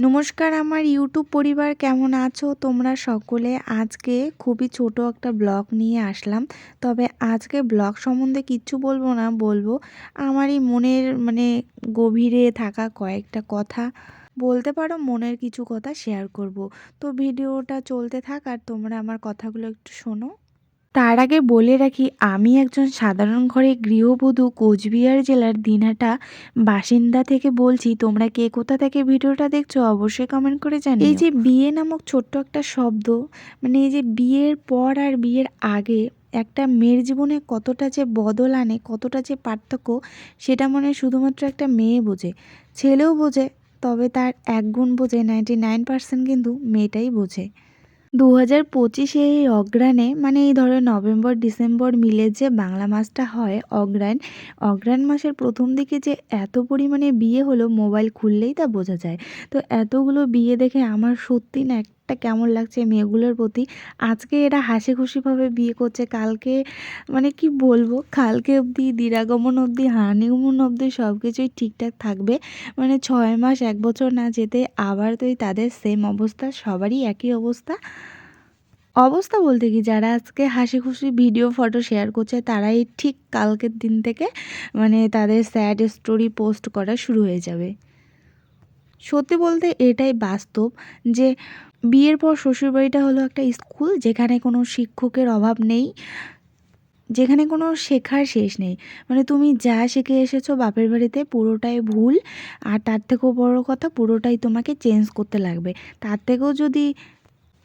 নমস্কার আমার ইউটিউব পরিবার, কেমন আছো? তোমরা সকলে আজকে খুবই ছোট একটা ব্লগ নিয়ে আসলাম। তবে আজকে ব্লগ সম্বন্ধে কিচ্ছু বলব না, বলব আমারই মনের মানে গভীরে থাকা কয়েকটা কথা। বলতে পারো মনের কিছু কথা শেয়ার করব। তো ভিডিওটা চলতে থাক আর তোমরা আমার কথাগুলো একটু শোনো। তার আগে বলে রাখি, আমি একজন সাধারণ ঘরে গৃহবধূ কোচবিহার জেলার দিনহাটা বাসিন্দা থেকে বলছি, তোমরা কে কোথা থেকে ভিডিওটা দেখছ অবশ্যই কমেন্ট করে জানিও। এই যে বিয়ে নামক ছোট্ট একটা শব্দ মানে এই যে বিয়ের পর আর বিয়ের আগে একটা মেয়ের জীবনে কতটা যে বদল আনে, কতটা যে পার্থক্য, সেটা মনে শুধুমাত্র একটা মেয়ে বোঝে। ছেলেও বোঝে, তবে তার এক গুণ বোঝে নাইনটি নাইন পার্সেন্ট কিন্তু মেয়েটাই বোঝে। দু হাজার পঁচিশে এই অগ্রাণে মানে এই ধরো নভেম্বর, ডিসেম্বর মিলে যে বাংলা মাসটা হয় অগ্রাণ অগ্রাণ মাসের প্রথম দিকে যে এত পরিমাণে বিয়ে হলো, মোবাইল খুললেই তা বোঝা যায়। তো এতগুলো বিয়ে দেখে আমার সত্যি না একটা কেমন লাগছে মেয়েগুলোর প্রতি? আজকে এরা হাসি খুশিভাবে বিয়ে করছে, কালকে মানে কি বলব? কালকে অবধি দিরাগমন অবধি, হানিমুন অবধি সব কিছুই ঠিকঠাক থাকবে। মানে ছয় মাস, এক বছর না যেতে আবার তো তাদের সেম অবস্থা, সবারই একই অবস্থা। অবস্থা বলতে কি? যারা আজকে হাসি খুশি ভিডিও ফটো শেয়ার করছে, তারাই ঠিক কালকের দিন থেকে মানে তাদের স্যাড স্টোরি পোস্ট করা শুরু হয়ে যাবে। সত্যি বলতে এটাই বাস্তব যে বিয়ের পর শ্বশুরবাড়িটা হলো একটা স্কুল যেখানে কোনো শিক্ষকের অভাব নেই, যেখানে কোনো শেখার শেষ নেই। মানে তুমি যা শিখে এসেছ বাপের বাড়িতে পুরোটাই ভুল, আর তার থেকেও বড়ো কথা পুরোটাই তোমাকে চেঞ্জ করতে লাগবে। তার থেকেও যদি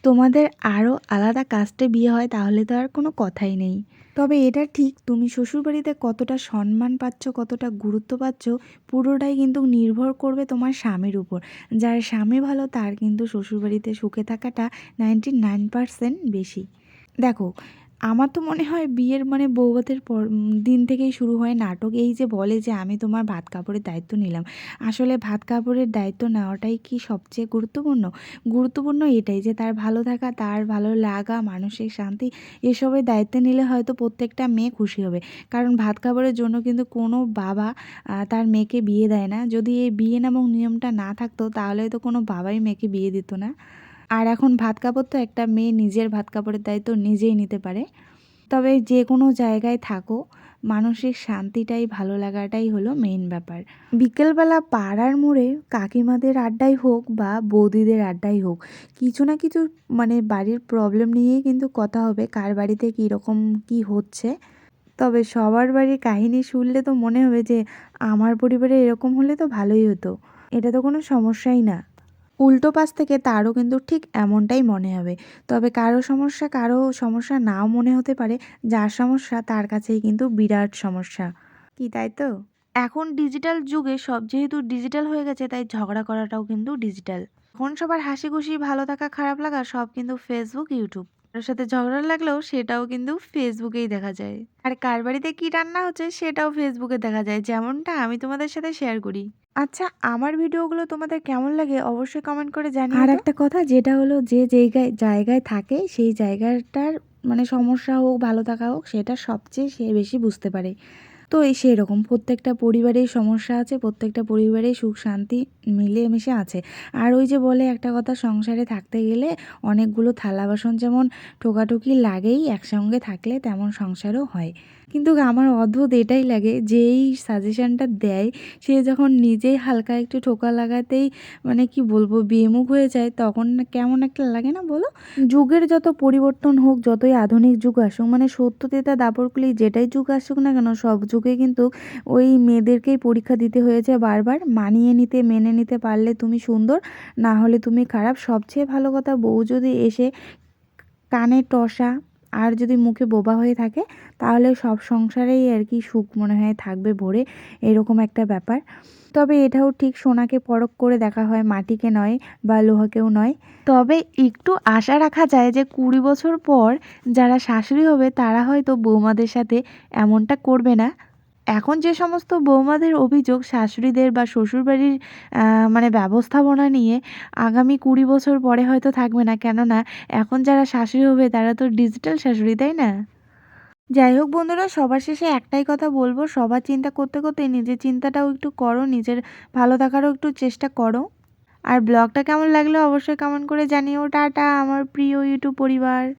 তোমাদের আরও আলাদা কাস্টে বিয়ে হয়, তাহলে তো আর কোনো কথাই নেই। তবে এটা ঠিক, তুমি শ্বশুরবাড়িতে কতটা সম্মান পাচ্ছ, কতটা গুরুত্ব পাচ্ছ, পুরোটাই কিন্তু নির্ভর করবে তোমার স্বামীর উপর। যার স্বামী ভালো, তার কিন্তু শ্বশুরবাড়িতে সুখে থাকাটা নাইনটি নাইন পারসেন্ট বেশি। দেখো আমার তো মনে হয় বিয়ের মানে বৌভাতের পর দিন থেকেই শুরু হয় নাটক। এই যে বলে যে আমি তোমার ভাত কাপড়ের দায়িত্ব নিলাম। আসলে ভাত কাপড়ের দায়িত্ব নেওয়াটাই কি সবচেয়ে গুরুত্বপূর্ণ? গুরুত্বপূর্ণ এটাই যে তার ভালো থাকা, তার ভালো লাগা, মানসিক শান্তি, এসবের দায়িত্ব নিলে হয়তো প্রত্যেকটা মেয়ে খুশি হবে। কারণ ভাত কাপড়ের জন্য কিন্তু কোনো বাবা তার মেয়েকে বিয়ে দেয় না। যদি এই বিয়ে নামক নিয়মটা না থাকতো, তাহলে তো কোনো বাবাই মেয়েকে বিয়ে দিত না। আর এখন ভাত কাপড় তো একটা মেয়ে নিজের ভাত কাপড়ের দায়িত্ব নিজেই নিতে পারে। তবে যে কোনো জায়গায় থাকো, মানসিক শান্তিটাই ভালো লাগাটাই হলো মেইন ব্যাপার। বিকেলবেলা পাড়ার মোড়ে কাকিমাদের আড্ডাই হোক বা বৌদিদের আড্ডাই হোক, কিছু না কিছু মানে বাড়ির প্রবলেম নিয়েই কিন্তু কথা হবে, কার বাড়িতে কীরকম কি হচ্ছে। তবে সবার বাড়ির কাহিনী শুনলে তো মনে হবে যে, আমার পরিবারে এরকম হলে তো ভালোই হতো। এটা তো কোনো সমস্যাই না। উল্টো পাশ থেকে তারও কিন্তু ঠিক এমনটাই মনে হবে। তবে কারও সমস্যা কারও সমস্যা নাও মনে হতে পারে, যার সমস্যা তার কাছেই কিন্তু বিরাট সমস্যা। কি তাই তো? এখন ডিজিটাল যুগে সব যেহেতু ডিজিটাল হয়ে গেছে, তাই ঝগড়া করাটাও কিন্তু ডিজিটাল। এখন সবার হাসি খুশি ভালো থাকা, খারাপ লাগা সব কিন্তু ফেসবুক ইউটিউব কারোর সাথে ঝগড়া লাগলেও সেটাও কিন্তু ফেসবুকেই দেখা যায়। আর কার বাড়িতে কী রান্না হচ্ছে সেটাও ফেসবুকে দেখা যায়। যেমনটা আমি তোমাদের সাথে শেয়ার করি। আচ্ছা আমার ভিডিওগুলো তোমাদের কেমন লাগে অবশ্যই কমেন্ট করে জানিও আর একটা কথা যেটা হলো যে জায়গায় জায়গায় থাকে সেই জায়গাটার মানে সমস্যা হোক ভালো থাকা হোক সেটা সবচেয়ে সে বেশি বুঝতে পারে। তো এই সেই রকম প্রত্যেকটা পরিবারেই সমস্যা আছে, প্রত্যেকটা পরিবারেই সুখ শান্তি মিলেমিশে আছে। আর ওই যে বলে একটা কথা, সংসারে থাকতে গেলে অনেকগুলো থালা বাসন যেমন ঠোকাঠুকি লাগেই, একসঙ্গে থাকলে তেমন সংসারও হয়। কিন্তু আমার অদ্ভুত এটাই লাগে যে এই সাজেশানটা দেয়, সে যখন নিজেই হালকা একটু ঠোকা লাগাতেই মানে কি বলব, বিমুখ হয়ে যায়, তখন কেমন একটা লাগে না বলো? যুগের যত পরিবর্তন হোক, যতই আধুনিক যুগ আসুক মানে সত্যতেতা দাপরকুলি যেটাই যুগ আসুক না কেন, সব যুগে কিন্তু ওই মেয়েদেরকেই পরীক্ষা দিতে হয়েছে বারবার। মানিয়ে নিতে, মেনে নিতে পারলে তুমি সুন্দর, না হলে তুমি খারাপ। সবচেয়ে ভালো কথা, বউ যদি এসে কানে টসা আর যদি মুখে বোবা হয়ে থাকে, তাহলে সব সংসারেই আর কি সুখ মনে হয়, থাকবে ভরে, এরকম একটা ব্যাপার। তবে এটাও ঠিক সোনাকে পরখ করে দেখা হয়, মাটিকে নয় বা লোহাকেও নয়। তবে একটু আশা রাখা যায় যে কুড়ি বছর পর যারা শাশুড়ি হবে, তারা হয়তো বৌমাদের সাথে এমনটা করবে না। এখন যে সমস্ত বৌমাদের অভিযোগ, শাশুড়িদের বা শ্বশুরবাড়ির মানে ব্যবস্থাপনা নিয়ে আগামী কুড়ি বছর পরে হয়তো থাকবে না। কেননা এখন যারা শাশুড়ি হবে, তারা তো ডিজিটাল শাশুড়ি, তাই না? যাই হোক বন্ধুরা, সবার শেষে একটাই কথা বলব। সবার চিন্তা করতে করতে নিজের চিন্তাটাও একটু করো, নিজের ভালো থাকারও একটু চেষ্টা করো। আর ব্লগটা কেমন লাগল অবশ্যই কমেন্ট করে জানিও। টাটা, আমার প্রিয় ইউটিউব পরিবার।